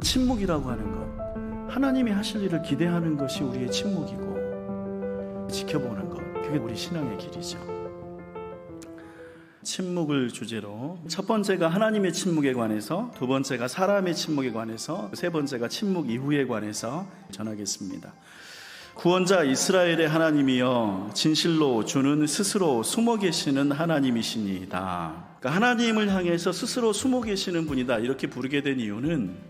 침묵이라고 하는 것, 하나님이 하실 일을 기대하는 것이 우리의 침묵이고 지켜보는 것, 그게 우리 신앙의 길이죠. 침묵을 주제로 첫 번째가 하나님의 침묵에 관해서, 두 번째가 사람의 침묵에 관해서, 세 번째가 침묵 이후에 관해서 전하겠습니다. 구원자 이스라엘의 하나님이여 진실로 주는 스스로 숨어 계시는 하나님이시니이다. 그러니까 하나님을 향해서 스스로 숨어 계시는 분이다. 이렇게 부르게 된 이유는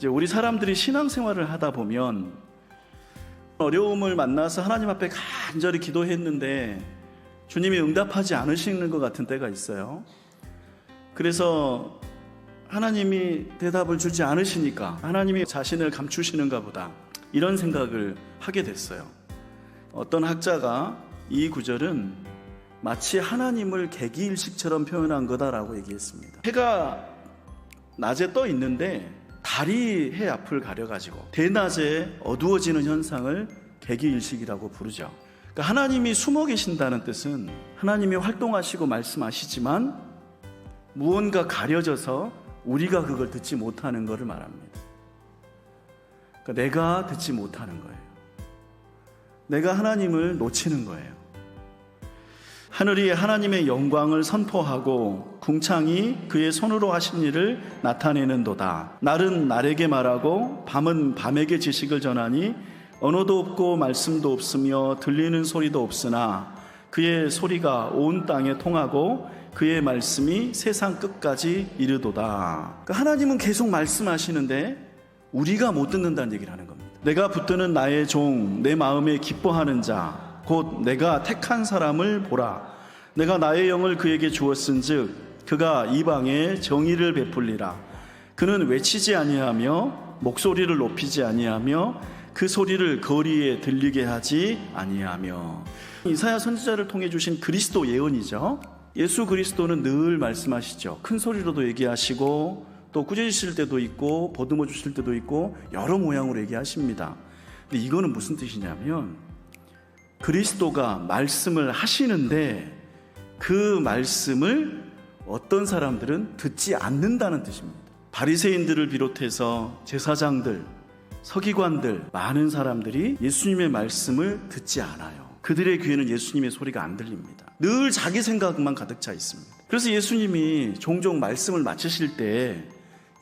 이제 우리 사람들이 신앙생활을 하다 보면 어려움을 만나서 하나님 앞에 간절히 기도했는데 주님이 응답하지 않으시는 것 같은 때가 있어요. 그래서 하나님이 대답을 주지 않으시니까 하나님이 자신을 감추시는가 보다. 이런 생각을 하게 됐어요. 어떤 학자가 이 구절은 마치 하나님을 개기일식처럼 표현한 거다라고 얘기했습니다. 해가 낮에 떠 있는데 달이 해 앞을 가려가지고 대낮에 어두워지는 현상을 개기일식이라고 부르죠. 그러니까 하나님이 숨어 계신다는 뜻은 하나님이 활동하시고 말씀하시지만 무언가 가려져서 우리가 그걸 듣지 못하는 것을 말합니다. 그러니까 내가 듣지 못하는 거예요. 내가 하나님을 놓치는 거예요. 하늘이 하나님의 영광을 선포하고 궁창이 그의 손으로 하신 일을 나타내는도다. 날은 날에게 말하고 밤은 밤에게 지식을 전하니 언어도 없고 말씀도 없으며 들리는 소리도 없으나 그의 소리가 온 땅에 통하고 그의 말씀이 세상 끝까지 이르도다. 그러니까 하나님은 계속 말씀하시는데 우리가 못 듣는다는 얘기를 하는 겁니다. 내가 붙드는 나의 종, 내 마음에 기뻐하는 자, 곧 내가 택한 사람을 보라. 내가 나의 영을 그에게 주었은즉 그가 이방에 정의를 베풀리라. 그는 외치지 아니하며 목소리를 높이지 아니하며 그 소리를 거리에 들리게 하지 아니하며 이사야 선지자를 통해 주신 그리스도 예언이죠. 예수 그리스도는 늘 말씀하시죠. 큰 소리로도 얘기하시고 또 꾸짖으실 때도 있고 보듬어 주실 때도 있고 여러 모양으로 얘기하십니다. 근데 이거는 무슨 뜻이냐면 그리스도가 말씀을 하시는데 그 말씀을 어떤 사람들은 듣지 않는다는 뜻입니다. 바리새인들을 비롯해서 제사장들, 서기관들, 많은 사람들이 예수님의 말씀을 듣지 않아요. 그들의 귀에는 예수님의 소리가 안 들립니다. 늘 자기 생각만 가득 차 있습니다. 그래서 예수님이 종종 말씀을 마치실 때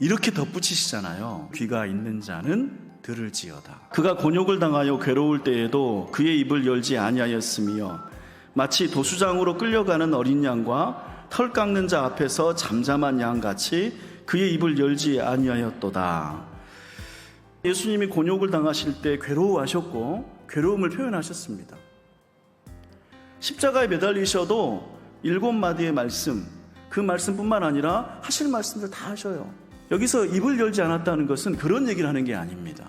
이렇게 덧붙이시잖아요. 귀가 있는 자는 들을지어다. 그가 곤욕을 당하여 괴로울 때에도 그의 입을 열지 아니하였으며 마치 도수장으로 끌려가는 어린 양과 털 깎는 자 앞에서 잠잠한 양 같이 그의 입을 열지 아니하였도다. 예수님이 곤욕을 당하실 때 괴로워하셨고 괴로움을 표현하셨습니다. 십자가에 매달리셔도 일곱 마디의 말씀, 그 말씀뿐만 아니라 하실 말씀들 다 하셔요. 여기서 입을 열지 않았다는 것은 그런 얘기를 하는 게 아닙니다.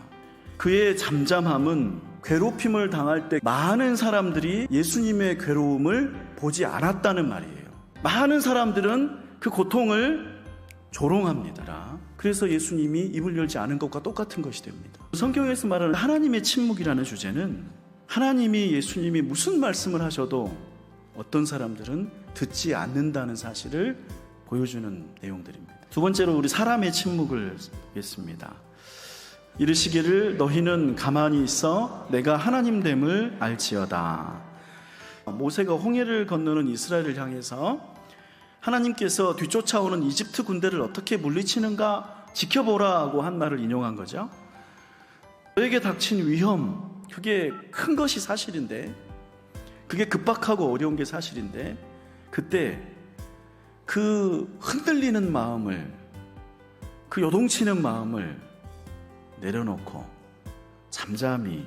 그의 잠잠함은 괴롭힘을 당할 때 많은 사람들이 예수님의 괴로움을 보지 않았다는 말이에요. 많은 사람들은 그 고통을 조롱합니다. 그래서 예수님이 입을 열지 않은 것과 똑같은 것이 됩니다. 성경에서 말하는 하나님의 침묵이라는 주제는 하나님이 예수님이 무슨 말씀을 하셔도 어떤 사람들은 듣지 않는다는 사실을 보여주는 내용들입니다. 두 번째로 우리 사람의 침묵을 보겠습니다. 이르시기를 너희는 가만히 있어 내가 하나님 됨을 알지어다. 모세가 홍해를 건너는 이스라엘을 향해서 하나님께서 뒤쫓아오는 이집트 군대를 어떻게 물리치는가 지켜보라고 한 말을 인용한 거죠. 너에게 닥친 위험, 그게 큰 것이 사실인데, 그게 급박하고 어려운 게 사실인데, 그때 그 흔들리는 마음을, 그 요동치는 마음을 내려놓고 잠잠히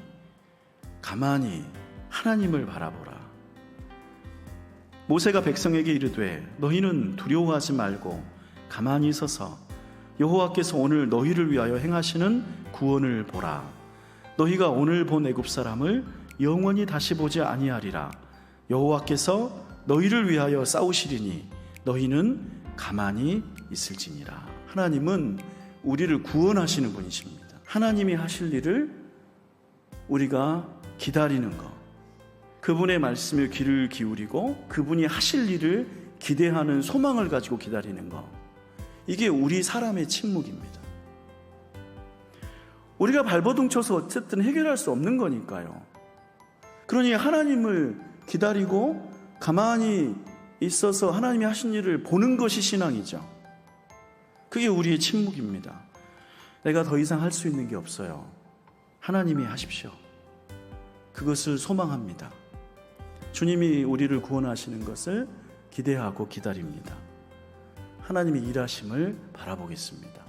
가만히 하나님을 바라보라. 모세가 백성에게 이르되 너희는 두려워하지 말고 가만히 서서 여호와께서 오늘 너희를 위하여 행하시는 구원을 보라. 너희가 오늘 본 애굽 사람을 영원히 다시 보지 아니하리라. 여호와께서 너희를 위하여 싸우시리니 너희는 가만히 있을지니라. 하나님은 우리를 구원하시는 분이십니다. 하나님이 하실 일을 우리가 기다리는 것. 그분의 말씀에 귀를 기울이고 그분이 하실 일을 기대하는 소망을 가지고 기다리는 것. 이게 우리 사람의 침묵입니다. 우리가 발버둥 쳐서 어쨌든 해결할 수 없는 거니까요. 그러니 하나님을 기다리고 가만히 있어서 하나님이 하신 일을 보는 것이 신앙이죠. 그게 우리의 침묵입니다. 내가 더 이상 할 수 있는 게 없어요. 하나님이 하십시오. 그것을 소망합니다. 주님이 우리를 구원하시는 것을 기대하고 기다립니다. 하나님이 일하심을 바라보겠습니다.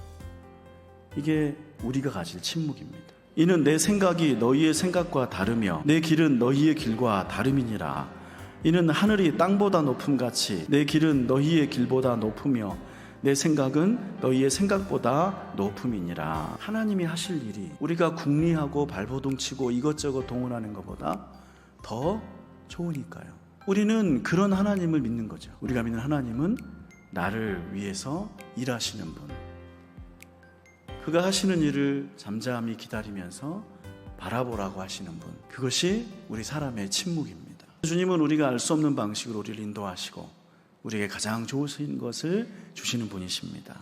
이게 우리가 가질 침묵입니다. 이는 내 생각이 너희의 생각과 다르며 내 길은 너희의 길과 다름이니라. 이는 하늘이 땅보다 높음 같이 내 길은 너희의 길보다 높으며 내 생각은 너희의 생각보다 높음이니라. 하나님이 하실 일이 우리가 궁리하고 발버둥 치고 이것저것 동원하는 것보다 더 좋으니까요. 우리는 그런 하나님을 믿는 거죠. 우리가 믿는 하나님은 나를 위해서 일하시는 분. 그가 하시는 일을 잠잠히 기다리면서 바라보라고 하시는 분. 그것이 우리 사람의 침묵입니다. 주님은 우리가 알 수 없는 방식으로 우리를 인도하시고 우리에게 가장 좋으신 것을 주시는 분이십니다.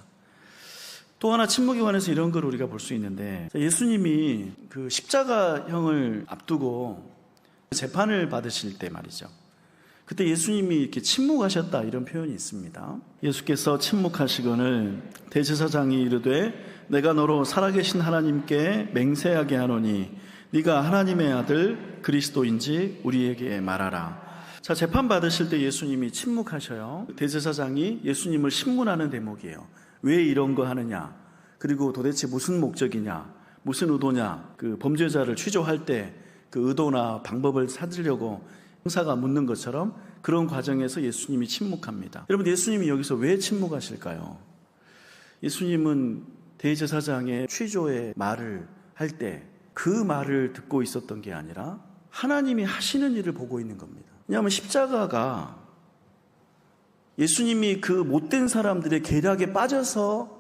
또 하나 침묵에 관해서 이런 걸 우리가 볼 수 있는데 예수님이 그 십자가형을 앞두고 재판을 받으실 때 말이죠. 그때 예수님이 이렇게 침묵하셨다 이런 표현이 있습니다. 예수께서 침묵하시거늘 대제사장이 이르되 내가 너로 살아계신 하나님께 맹세하게 하노니 네가 하나님의 아들 그리스도인지 우리에게 말하라. 자 재판 받으실 때 예수님이 침묵하셔요. 대제사장이 예수님을 신문하는 대목이에요. 왜 이런 거 하느냐? 그리고 도대체 무슨 목적이냐? 무슨 의도냐? 그 범죄자를 취조할 때 그 의도나 방법을 찾으려고 형사가 묻는 것처럼 그런 과정에서 예수님이 침묵합니다. 여러분 예수님이 여기서 왜 침묵하실까요? 예수님은 대제사장의 취조의 말을 할 때 그 말을 듣고 있었던 게 아니라 하나님이 하시는 일을 보고 있는 겁니다. 왜냐하면 십자가가 예수님이 그 못된 사람들의 계략에 빠져서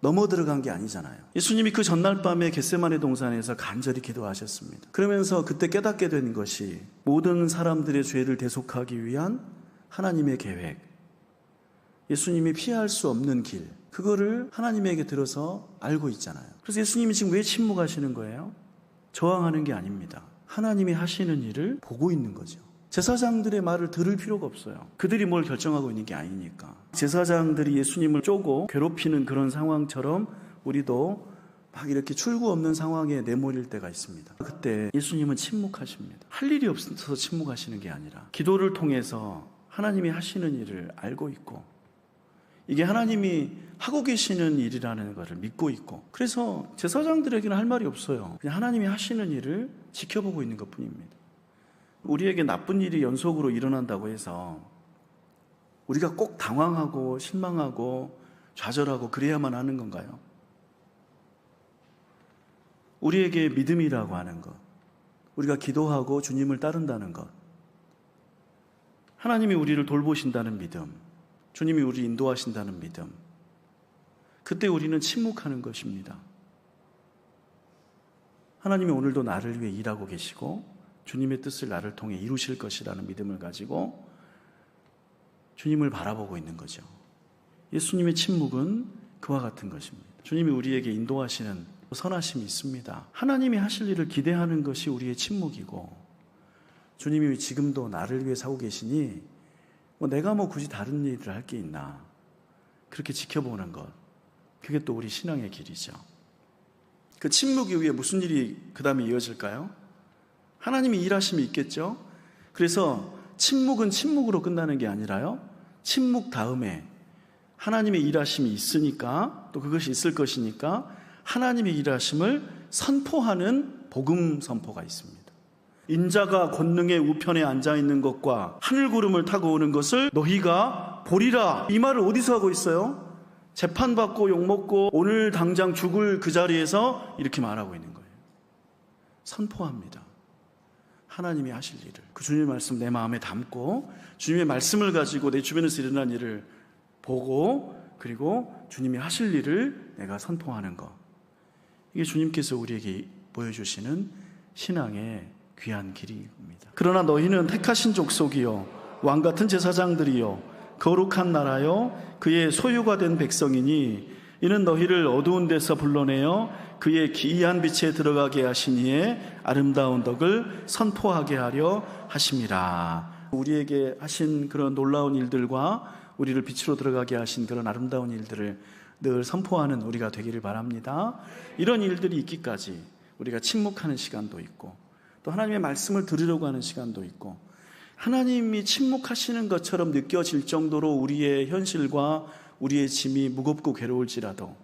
넘어 들어간 게 아니잖아요. 예수님이 그 전날 밤에 겟세마네 동산에서 간절히 기도하셨습니다. 그러면서 그때 깨닫게 된 것이 모든 사람들의 죄를 대속하기 위한 하나님의 계획, 예수님이 피할 수 없는 길, 그거를 하나님에게 들어서 알고 있잖아요. 그래서 예수님이 지금 왜 침묵하시는 거예요? 저항하는 게 아닙니다. 하나님이 하시는 일을 보고 있는 거죠. 제사장들의 말을 들을 필요가 없어요. 그들이 뭘 결정하고 있는 게 아니니까. 제사장들이 예수님을 쪼고 괴롭히는 그런 상황처럼 우리도 막 이렇게 출구 없는 상황에 내몰릴 때가 있습니다. 그때 예수님은 침묵하십니다. 할 일이 없어서 침묵하시는 게 아니라 기도를 통해서 하나님이 하시는 일을 알고 있고 이게 하나님이 하고 계시는 일이라는 것을 믿고 있고 그래서 제사장들에게는 할 말이 없어요. 그냥 하나님이 하시는 일을 지켜보고 있는 것 뿐입니다. 우리에게 나쁜 일이 연속으로 일어난다고 해서 우리가 꼭 당황하고 실망하고 좌절하고 그래야만 하는 건가요? 우리에게 믿음이라고 하는 것, 우리가 기도하고 주님을 따른다는 것, 하나님이 우리를 돌보신다는 믿음, 주님이 우리 인도하신다는 믿음, 그때 우리는 침묵하는 것입니다. 하나님이 오늘도 나를 위해 일하고 계시고 주님의 뜻을 나를 통해 이루실 것이라는 믿음을 가지고 주님을 바라보고 있는 거죠. 예수님의 침묵은 그와 같은 것입니다. 주님이 우리에게 인도하시는 선하심이 있습니다. 하나님이 하실 일을 기대하는 것이 우리의 침묵이고 주님이 지금도 나를 위해 사고 계시니 뭐 내가 뭐 굳이 다른 일을 할 게 있나 그렇게 지켜보는 것 그게 또 우리 신앙의 길이죠. 그 침묵 이후에 무슨 일이 그 다음에 이어질까요? 하나님이 일하심이 있겠죠? 그래서 침묵은 침묵으로 끝나는 게 아니라요. 침묵 다음에 하나님의 일하심이 있으니까 또 그것이 있을 것이니까 하나님의 일하심을 선포하는 복음 선포가 있습니다. 인자가 권능의 우편에 앉아 있는 것과 하늘 구름을 타고 오는 것을 너희가 보리라. 이 말을 어디서 하고 있어요? 재판받고 욕먹고 오늘 당장 죽을 그 자리에서 이렇게 말하고 있는 거예요. 선포합니다. 하나님이 하실 일을. 그 주님의 말씀 내 마음에 담고 주님의 말씀을 가지고 내 주변에서 일어난 일을 보고 그리고 주님이 하실 일을 내가 선포하는 것. 이게 주님께서 우리에게 보여주시는 신앙의 귀한 길입니다. 그러나 너희는 택하신 족속이요. 왕 같은 제사장들이요. 거룩한 나라요. 그의 소유가 된 백성이니 이는 너희를 어두운 데서 불러내어 그의 기이한 빛에 들어가게 하시니에 아름다운 덕을 선포하게 하려 하심이라. 우리에게 하신 그런 놀라운 일들과 우리를 빛으로 들어가게 하신 그런 아름다운 일들을 늘 선포하는 우리가 되기를 바랍니다. 이런 일들이 있기까지 우리가 침묵하는 시간도 있고 또 하나님의 말씀을 들으려고 하는 시간도 있고 하나님이 침묵하시는 것처럼 느껴질 정도로 우리의 현실과 우리의 짐이 무겁고 괴로울지라도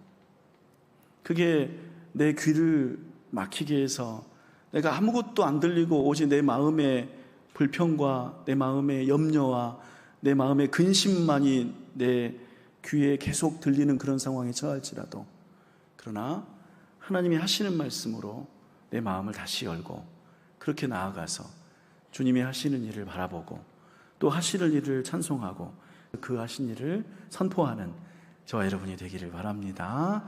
그게 내 귀를 막히게 해서 내가 아무것도 안 들리고 오직 내 마음의 불평과 내 마음의 염려와 내 마음의 근심만이 내 귀에 계속 들리는 그런 상황에 처할지라도 그러나 하나님이 하시는 말씀으로 내 마음을 다시 열고 그렇게 나아가서 주님이 하시는 일을 바라보고 또 하시는 일을 찬송하고 그 하신 일을 선포하는 저와 여러분이 되기를 바랍니다.